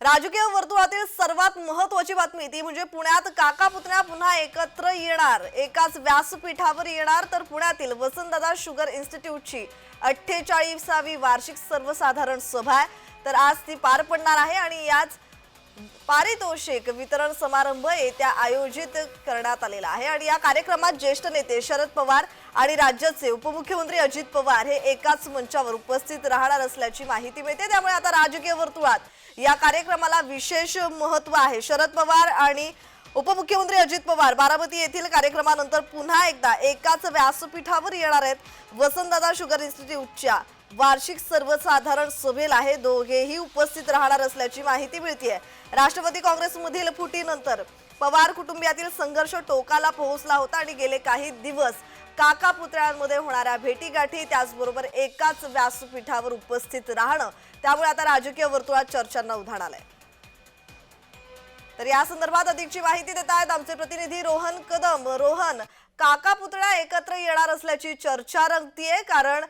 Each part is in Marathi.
राजकीय वर्तुळातील सर्वात महत्वाची बातमी ती म्हणजे पुण्यात काका पुतण्या पुन्हा एकत्र येणार. एकाच व्यासपीठावर येणार तर पुण्यातील वसंतदादा शुगर इन्स्टिट्यूटची अठ्ठेचाळीसावी वार्षिक सर्वसाधारण सभा आहे. तर आज ती पार पडणार आहे आणि याच पारितोषिक वितरण समारंभ येत्या आयोजित करण्यात आलेला आहे. आणि या कार्यक्रमात ज्येष्ठ नेते शरद पवार आणि राज्याचे उपमुख्यमंत्री अजित पवार हे एकाच मंचावर उपस्थित राहणार असल्याची माहिती मिळते. त्यामुळे आता राजकीय वर्तुळात या कार्यक्रमाला विशेष महत्त्व आहे. शरद पवार आणि उपमुख्यमंत्री अजित पवार बारामती येथील कार्यक्रमानंतर पुन्हा एकदा एकाच व्यासपीठावर येणार आहेत. वसंतदादा शुगर इन्स्टिट्यूटच्या वार्षिक सर्वसाधारण सभेला हे दोघेही उपस्थित राहणार असल्याची माहिती मिळते राष्ट्रवादी काँग्रेसमधील फुटीनंतर पवार कुटुंबियातील संघर्ष टोकाला पोहोचला होता आणि गेले काही दिवस काका पुतळ्यांमध्ये होणाऱ्या भेटीगाठी त्याचबरोबर एकाच व्यासपीठावर उपस्थित राहणं त्यामुळे आता राजकीय वर्तुळात चर्चांना उधाण आलंय. तर या संदर्भात अधिकची माहिती देत आहेत आमचे प्रतिनिधी रोहन कदम. रोहन काका पुतळ्या एकत्र येणार असल्याची चर्चा रंगतीये कारण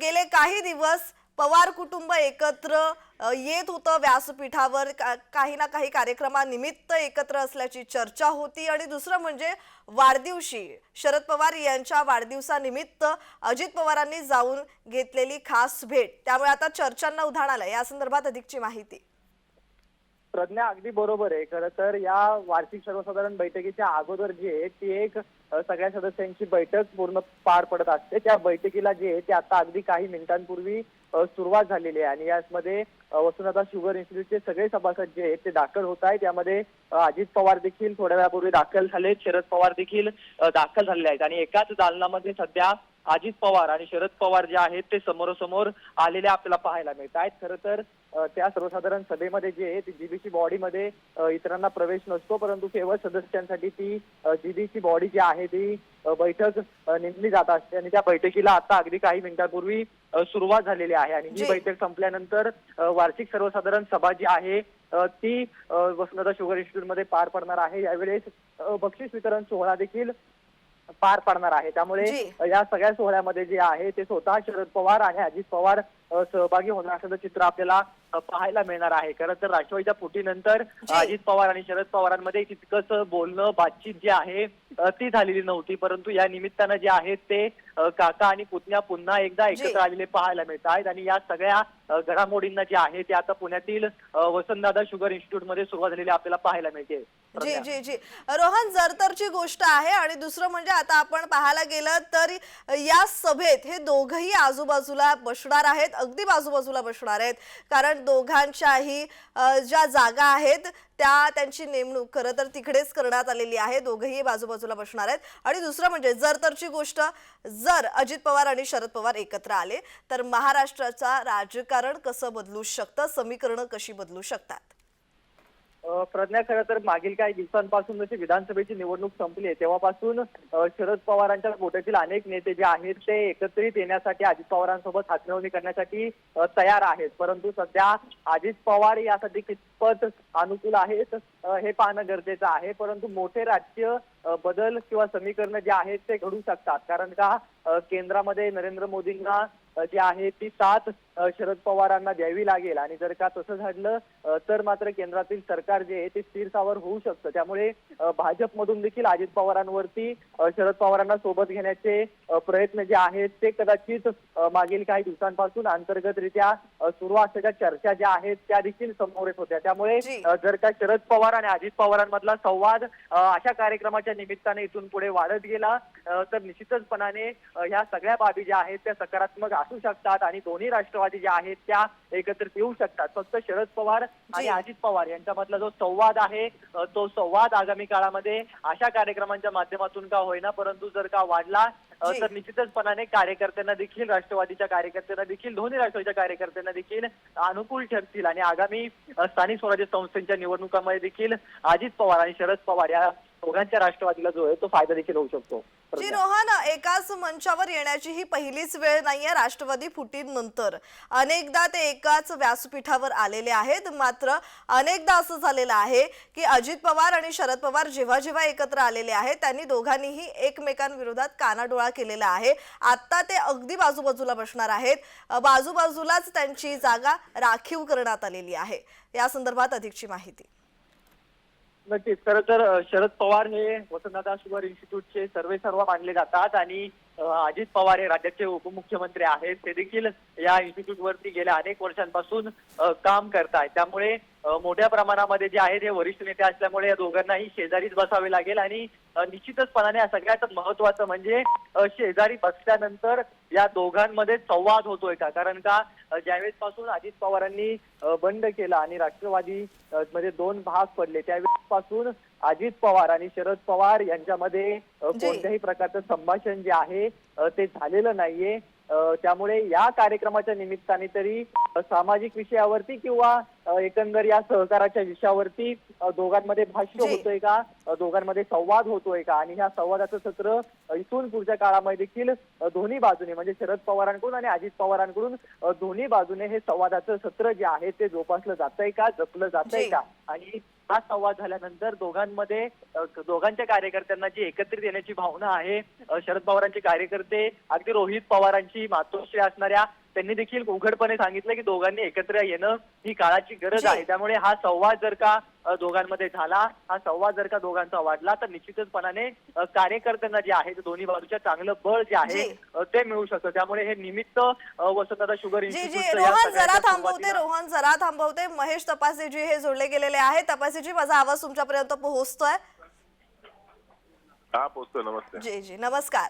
गेले काही दिवस पवार कुटुंब एकत्र येत होतं व्यासपीठावर. का- काही ना काही कार्यक्रमानिमित्त एकत्र असल्याची चर्चा होती. आणि दुसरं म्हणजे वाढदिवशी शरद पवार यांच्या वाढदिवसानिमित्त अजित पवारांनी जाऊन घेतलेली खास भेट. त्यामुळे आता चर्चांना उधाण आलं या संदर्भात अधिकची माहिती. प्रज्ञा अगदी बरोबर आहे. खरं तर या वार्षिक सर्वसाधारण बैठकीच्या अगोदर जी आहे ती एक सगळ्या सदस्यांची बैठक पूर्ण पार पडत असते. त्या बैठकीला जे आहे ते आता अगदी काही मिनिटांपूर्वी सुरुवात झालेली आहे. आणि यामध्ये वसुनाथा शुगर इन्स्टिट्यूटचे सगळे सभासद जे आहेत ते दाखल होत आहेत. त्यामध्ये अजित पवार देखील थोड्या वेळापूर्वी दाखल झाले शरद पवार देखील दाखल झालेले आहेत. आणि एकाच दालनामध्ये सध्या अजित पवार आणि शरद पवार जे आहेत ते समोरासमोर आलेले आपल्याला पाहायला मिळत आहेत. खरं तर त्या सर्वसाधारण सभेमध्ये जे आहे ती जीबीसी बॉडीमध्ये इतरांना प्रवेश नसतो परंतु केवळ सदस्यांसाठी ती जीबीसी बॉडी जी आहे ती बैठक नेमली जात असते आणि त्या बैठकीला आता अगदी काही मिनिटांपूर्वी सुरुवात झालेली आहे आणि जी. ही बैठक संपल्यानंतर वार्षिक सर्वसाधारण सभा जी आहे ती वसंतदादा शुगर इन्स्टिट्यूटमध्ये पार पडणार आहे यावेळेस बक्षीस वितरण सोहळा देखील पार पडणार आहे त्यामुळे. या सगळ्या सोहळ्यामध्ये जे आहे ते स्वतः शरद पवार आणि अजित पवार सहभागी होणार असल्याचं चित्र आपल्याला पाहायला मिळणार आहे. खरं तर राष्ट्रवादीच्या फुटीनंतर. अजित पवार आणि शरद पवारांमध्ये तितकंच बोलणं बातचीत जी आहे ती झालेली नव्हती. परंतु या निमित्तानं जे आहेत ते काका आणि पुतण्या पुन्हा एकदा. एकत्र आलेले पाहायला मिळत आहेत आणि या सगळ्या घडामोडींना जे आहे ते आता पुण्यातील वसंतदादा शुगर इन्स्टिट्यूटमध्ये सुरुवात झालेली आपल्याला पाहायला मिळते. जी जी जी. रोहन जरतरची गोष्ट आहे आणि दुसरं म्हणजे आता आपण पाहायला गेलं तर या सभेत हे दोघही आजूबाजूला बसणार आहेत अगदी बाजूबाजूला बसणार आहेत. कारण दोघांच्याही ज्या जागा आहेत त्या त्यांची नेमणूक खरं तर तिकडेच करण्यात आलेली आहे. दोघंही बाजूबाजूला बसणार आहेत. आणि दुसरं म्हणजे जर तरची गोष्ट जर अजित पवार आणि शरद पवार एकत्र आले तर महाराष्ट्राचा राजकारण कसं बदलू शकतं? समीकरणं कशी बदलू शकतात? प्रज्ञा खरं तर मागील काही दिवसांपासून जशी विधानसभेची निवडणूक संपली आहे तेव्हापासून शरद पवारांच्या गोट्यातील अनेक नेते जे आहेत ते एकत्रित येण्यासाठी अजित पवारांसोबत हातमिळवणी करण्यासाठी तयार आहेत. परंतु सध्या अजित पवार यासाठी कितपत अनुकूल आहेत हे पाहणं गरजेचं आहे. परंतु मोठे राजकीय बदल किंवा समीकरण जे आहेत ते घडू शकतात. कारण का केंद्रामध्ये नरेंद्र मोदींना जी जे आहे ती सात शरद पवारांना द्यावी लागेल. आणि जर का तसं अ, तर मात्र केंद्रातील सरकार जे आहे ते स्थिरसावर होऊ शकतं. त्यामुळे भाजपमधून देखील अजित पवारांवरती शरद पवारांना सोबत घेण्याचे प्रयत्न जे आहेत ते कदाचित मागील काही दिवसांपासून अंतर्गतरित्या सुरू असलेल्या चर्चा ज्या आहेत त्या देखील समोर येत होत्या. त्यामुळे जर का शरद पवार आणि अजित पवारांमधला संवाद अशा कार्यक्रमाच्या निमित्ताने इथून पुढे वाढत गेला तर निश्चितचपणाने ह्या सगळ्या बाबी ज्या आहेत त्या सकारात्मक असू शकतात आणि दोन्ही राष्ट्रवादी ज्या आहेत त्या एकत्रित येऊ शकतात फक्त शरद पवार आणि जी. अजित पवार यांच्यामधला जो संवाद आहे तो संवाद आगामी काळामध्ये अशा कार्यक्रमांच्या माध्यमातून का होईना परंतु जर का वाढला. तर निश्चितचपणाने कार्यकर्त्यांना देखील राष्ट्रवादीच्या कार्यकर्त्यांना देखील दोन्ही राष्ट्रवादीच्या कार्यकर्त्यांना देखील अनुकूल ठरतील आणि आगामी स्थानिक स्वराज्य संस्थांच्या निवडणुकांमध्ये देखील अजित पवार आणि शरद पवार या दोघांच्या राष्ट्रवादीला जो आहे तो फायदा देखील होऊ शकतो. जी. रोहन एकाच मंचावर येण्याची ही पहिलीच वेळ नाहीये राष्ट्रवादी फुटीनंतर. अनेकदा ते एकाच व्यासपीठावर आलेले आहेत. मात्र अनेकदा असं झालेलं आहे की अजित पवार आणि शरद पवार जेव्हा जेव्हा एकत्र आलेले आहेत त्यांनी दोघांनीही एकमेकांविरोधात कानाडोळा केलेला आहे. आता ते अगदी बाजूबाजूला बसणार आहेत. बाजूबाजूलाच त्यांची जागा राखीव करण्यात आलेली आहे. या संदर्भात अधिकची माहिती. नक्कीच. खरं तर शरद पवार हे वसंतदादा शुगर इन्स्टिट्यूटचे सर्वे सर्व मानले जातात आणि अजित पवार हे राज्याचे उपमुख्यमंत्री आहेत. ते देखील या इन्स्टिट्यूट वरती गेल्या अनेक वर्षांपासून काम करतायत. त्यामुळे मोठ्या प्रमाणामध्ये जे आहेत हे वरिष्ठ नेते असल्यामुळे या दोघांनाही शेजारीच बसावे लागेल आणि निश्चितचपणाने या सगळ्यात महत्वाचं म्हणजे शेजारी बसल्यानंतर या दोघांमध्ये संवाद होतोय का? कारण का ज्यावेळेस पासून अजित पवारांनी बंड केला आणि राष्ट्रवादी मध्ये दोन भाग पडले त्यावेळेस पासून अजित पवार आणि शरद पवार यांच्यामध्ये. कोणत्याही प्रकारचं संभाषण जे आहे ते झालेलं नाहीये त्यामुळे या कार्यक्रमाच्या निमित्ताने तरी सामाजिक विषयावरती किंवा एकंदर या सहकाराच्या विषयावरती दोघांमध्ये भाष्य. होतोय का दोघांमध्ये संवाद होतोय का आणि ह्या संवादाचं सत्र इथून पुढच्या काळामध्ये देखील दोन्ही बाजूने म्हणजे शरद पवारांकडून आणि अजित पवारांकडून दोन्ही बाजूने हे संवादाचं सत्र जे आहे ते जोपासलं जातंय का जपलं जातंय जी. का आणि हा संवाद झाल्यानंतर दोघांमध्ये दोघांच्या कार्यकर्त्यांना जी एकत्रित येण्याची भावना आहे शरद पवारांचे कार्यकर्ते अगदी रोहित पवारांची मातोश्री असणाऱ्या त्यांनी देखील उघडपणे सांगितलं की दोघांनी एकत्र येणं ही काळाची गरज. आहे. त्यामुळे हा संवाद जर का दोघांमध्ये झाला हा संवाद जर का दोघांचा वाढला तर निश्चितचपणाने कार्यकर्त्यांना जे आहे ते दोन्ही बाजूच्या चांगलं बळ जे आहे ते मिळू शकतं. त्यामुळे हे निमित्त वसंतदादा शुगर रोहन जरा थांबवते रोहन जरा थांबवते. महेश तपासेजी हे जोडले गेलेले आहे तपासेजी माझा आवाज तुमच्यापर्यंत पोहोचतोय. हा पोचतो जी जी नमस्कार.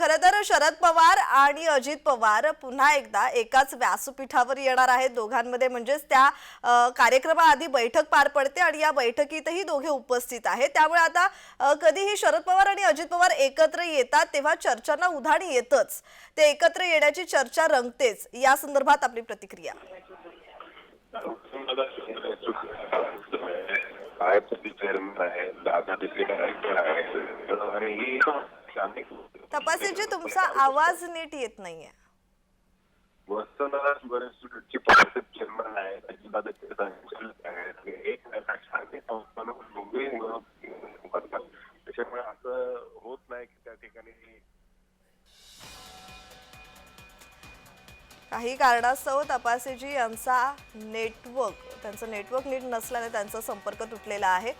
खरं तर शरद पवार आणि अजित पवार पुन्हा एकदा एकाच व्यासपीठावर येणार आहेत दोघांमध्ये. म्हणजेच त्या कार्यक्रमाआधी बैठक पार पडते आणि या बैठकीतही दोघे उपस्थित आहेत. त्यामुळे आता कधीही शरद पवार आणि अजित पवार एकत्र येतात तेव्हा चर्चांना उधाण येतच. ते एकत्र येण्याची चर्चा रंगतेच. या संदर्भात आपली प्रतिक्रिया. काय चेअरमन आहे दादा तिथे डायरेक्टर आहे आणि ही अनेक तपासेजी तुमचा आवाज नीट येत नाहीये. वसंतदादा शुगर इन्स्टिट्यूटची पार्टनरशिप चेअरमन आहे संचालक आहेत आणि एक संस्थानं त्याच्यामुळे असं होत नाही की त्या ठिकाणी काही कारणास्तव तपासेजी यांचा नेटवर्क त्यांचं नेटवर्क नीट नसल्याने त्यांचा संपर्क तुटलेला आहे.